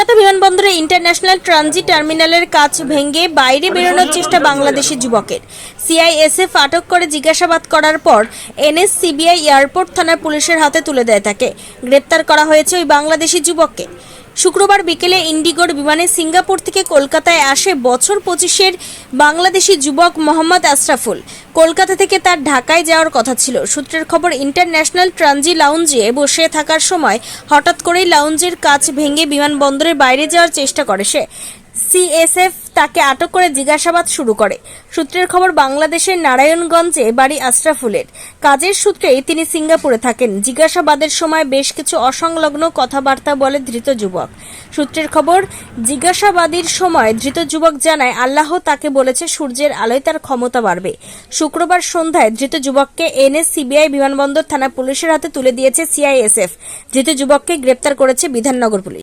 কলকাতা বিমানবন্দরে international transit টার্মিনালের কাজ ভেঙে বাইরে বেরোনোর চেষ্টা বাংলাদেশি যুবকের। সিআইএসএফ আটক করে জিজ্ঞাসাবাদ করার পর এনএসসিবিআই এয়ারপোর্ট থানার পুলিশের হাতে তুলে দেয় তাকে। গ্রেপ্তার করা হয়েছে ওই বাংলাদেশি যুবককে। শুক্রবার বিকেলে ইন্ডিগোর বিমানে সিঙ্গাপুর থেকে কলকাতায় আসে বছর পঁচিশের বাংলাদেশি যুবক মোহাম্মদ আশরাফুল। কলকাতা থেকে তার ঢাকায় যাওয়ার কথা ছিল। সূত্রের খবর, ইন্টারন্যাশনাল ট্রানজি লাউঞ্জে বসে থাকার সময় হঠাৎ করেই লাউঞ্জের কাচ ভেঙে বিমানবন্দরের বাইরে যাওয়ার চেষ্টা করে সে। সিএসএফ তাকে আটক করে জিজ্ঞাসাবাদ শুরু করে। সূত্রের খবর, বাংলাদেশের নারায়ণগঞ্জে বাড়ি আশরাফুলের। কাজের সূত্রেই তিনি সিঙ্গাপুরে থাকেন। জিজ্ঞাসাবাদের সময় বেশ কিছু অসংলগ্ন কথাবার্তা বলে ধৃত যুবক। সূত্রের খবর, জিজ্ঞাসাবাদীর সময় ধৃত যুবক জানায়, আল্লাহ তাকে বলেছে, সূর্যের আলোয় তার ক্ষমতা বাড়বে। শুক্রবার সন্ধ্যায় ধৃত যুবককে এনে সিবিআই বিমানবন্দর থানা পুলিশের হাতে তুলে দিয়েছে সিআইএসএফ। ধৃত যুবককে গ্রেপ্তার করেছে বিধাননগর পুলিশ।